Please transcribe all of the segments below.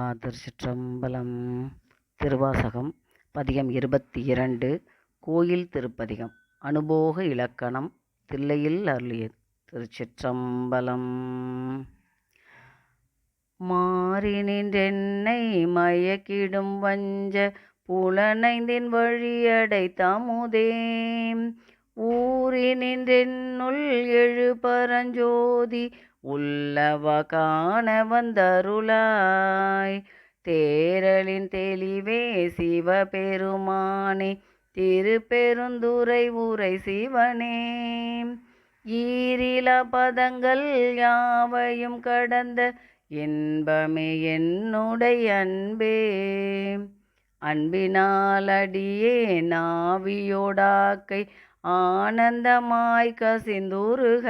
சிவா திருச்சிற்றம்பலம் திருவாசகம் பதிகம் இருபத்தி இரண்டு கோயில் திருப்பதிகம் அனுபோக இலக்கணம் தில்லையில் அருளியது திருச்சிற்றம்பலம். மாறி நின்றென்னை மயக்கிடும் வஞ்ச புலனைந்தின் வழியடை தாமுதேம் ஊறி நின்றென்னுள் எழு பரஞ்சோதி உள்ளவ காண வந்தருளாய். தேரலின் தெளிவே சிவபெருமானே திருப்பெருந்துரை உரை சிவனே. ஈரில பதங்கள் யாவையும் கடந்த இன்பமே என்னுடைய அன்பே. அன்பினாலடியே நாவியோடாக்கை ஆனந்தமாய் கசிந்துருக.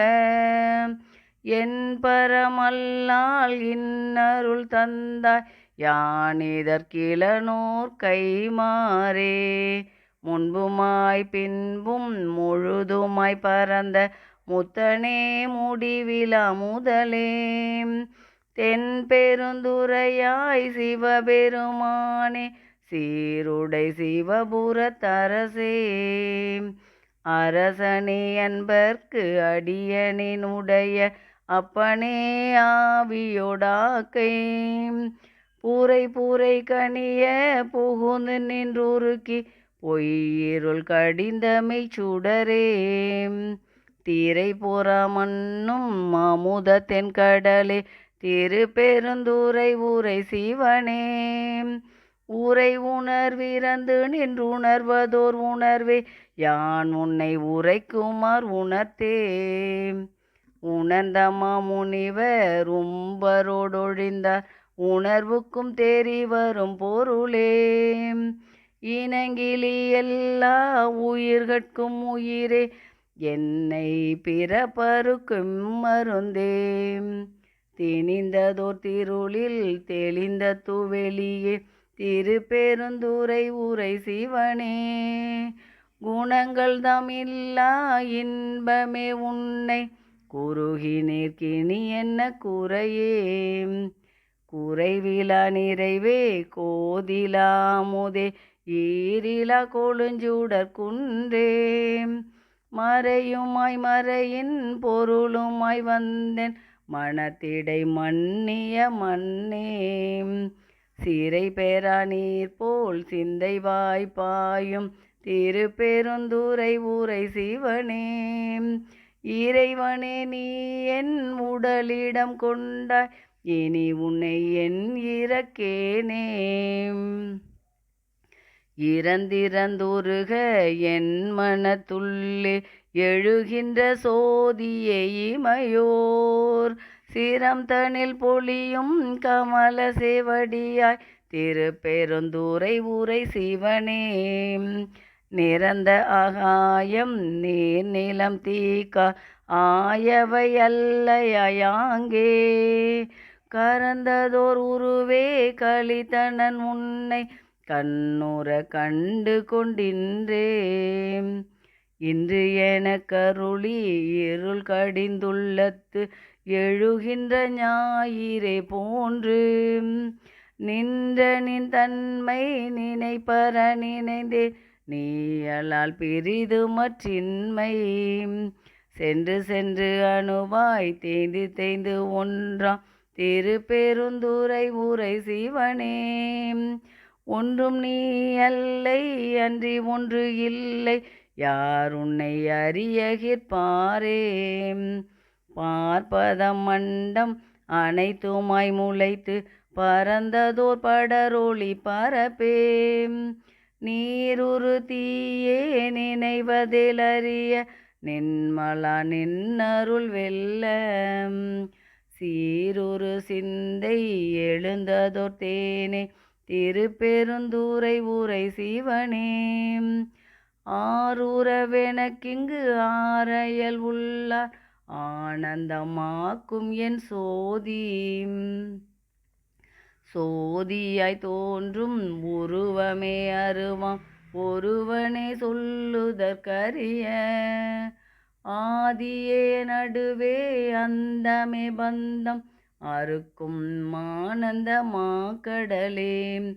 என் பரமல்லால் இன்னருள் தந்தாய் யானிதற்கிளனோர் கைமாறே. முன்புமாய் பின்பும் முழுதுமாய் பரந்த முத்தனே முடிவிலா முதலே. தென் பெருந்துரையாய் சிவபெருமானே சீருடை சிவபுரத்தரசே அரசனே அன்பர்க்கு அடியனினுடைய அப்பனே ஆவியோடாக்கை. பூரை பூரை கனிய புகுந்து நின்றுருக்கி பொய்யிருள் கடிந்தமை சுடரே தீரை புறமன்னும் கடலே திரு திருப்பெருந்துரை ஊரை சிவனே. ஊரை உணர்விறந்து நின்று உணர்வதோர் உணர்வே யான் உன்னை உரைக்குமார் உணர்த்தேன் உணர்ந்தமா முனிவர் உம்பரோடொழிந்தார். உணர்வுக்கும் தேறி வரும் பொருளே. இனங்கிலி எல்லா உயிர்கட்கும் உயிரே. என்னை பிறப்பருக்கும் மருந்தே. திணிந்ததோர் திருளில் தெளிந்த துவெளியே. திருப்பெருந்துரை உரை சிவனே. குணங்கள் தமில்லா இன்பமே உன்னை குறுகி நீர்க்கினி என்ன குறையே? குறைவிலா நிறைவே கோதிலாமுதே ஈரிலா கொழுஞ்சூடற் குன்றே. மறையுமாய் மறையின் பொருளுமாய் வந்தேன் மனத்திடை மன்னிய மன்னே. சிறை பெறா நீர் போல் சிந்தை வாய்ப்பாயும் திருப்பெருந்துரை ஊரை சிவனே. இறைவனே நீ என் உடலிடம் கொண்டாய் இனி உன்னை என் இறக்கேனே இறந்திறந்துருக என் மனத்துள்ளே எழுகின்ற சோதியை இமையோர். சிரம் தனில் பொழியும் கமல சேவடியாய் திருப்பெருந்துரை உரை சிவனே நிறந்த ஆகாயம் நீர் நிலம் தீக்கா ஆயவை அல்லையாங்கே கறந்ததோர் உருவே கலித்தனன் உன்னை கண்ணுற கண்டு கொண்டின்றே இன்று என கருளி இருள் கடிந்துள்ளத்து எழுகின்ற ஞாயிறே போன்று. நின்ற நின் தன்மை நினைப்பற நினைந்தே நீயலால் பெரிதுமற்றின்மை சென்று சென்று அணுவாய் தேய்ந்து தேய்ந்து ஒன்றாம் திருப்பெருந்துரை ஊரை சிவனே. ஒன்றும் நீ அல்லை அன்றி ஒன்று இல்லை. யார் உன்னை அறியகிற்பாரே பார்ப்பதம் மண்டம் அனைத்துமாய் முளைத்து பறந்ததோர் படரொளி பரப்பே நீருரு தீயே நினைவதிலறிய நின்மலா நின்னருள் வெல்ல சீருரு சிந்தை எழுந்ததோர் தேனே திருப்பெருந்தூரை ஊரை சிவனே. ஆரூரவெனக்கிங்கு ஆரையல் உள்ளார் ஆனந்தமாக்கும் என் சோதி. சோதியாய் தோன்றும் உருவமே அருவாம். ஒருவனே சொல்லுதற்கரிய ஆதியே நடுவே அந்தமே பந்தம். அறுக்கும் மானந்த மாக்கடலே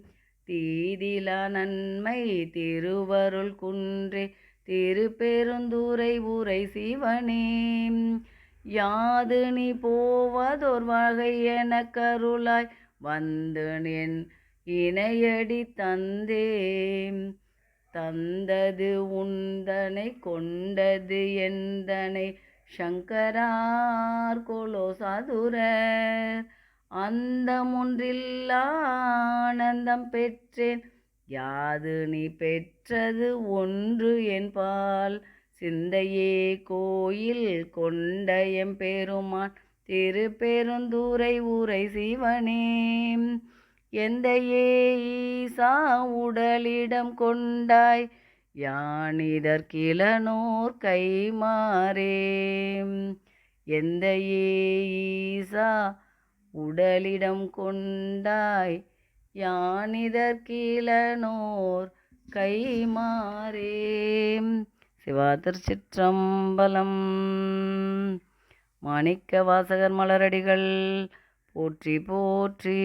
தீதிலா நன்மை திருவருள் குன்றே திருப்பெருந்துரை உரை சிவனே. யாது நீ போவதோர் வகை என கருளாய் வந்து என் இணையடி தந்தே தந்தது உந்தனை கொண்டது எந்தனை? சங்கரார் கொலோ சதுரர் அந்தமொன்றில்லா ஆனந்தம் பெற்றேன். யாது நீ பெற்றது ஒன்று என்பால் சிந்தையே கோயில் கொண்ட எம்பெருமான். திருப்பெருந்துறை ஊரை சிவனே. எந்த ஈசா உடலிடம் கொண்டாய் யானிதற்கிளனோர் கைமாறே. எந்த ஈசா உடலிடம் கொண்டாய் யானிதற்கிளனோர் கைமாறே. சிவா திருச்சிற்றம்பலம். மாணிக்க வாசகர் மலரடிகள். போற்றி போற்றி.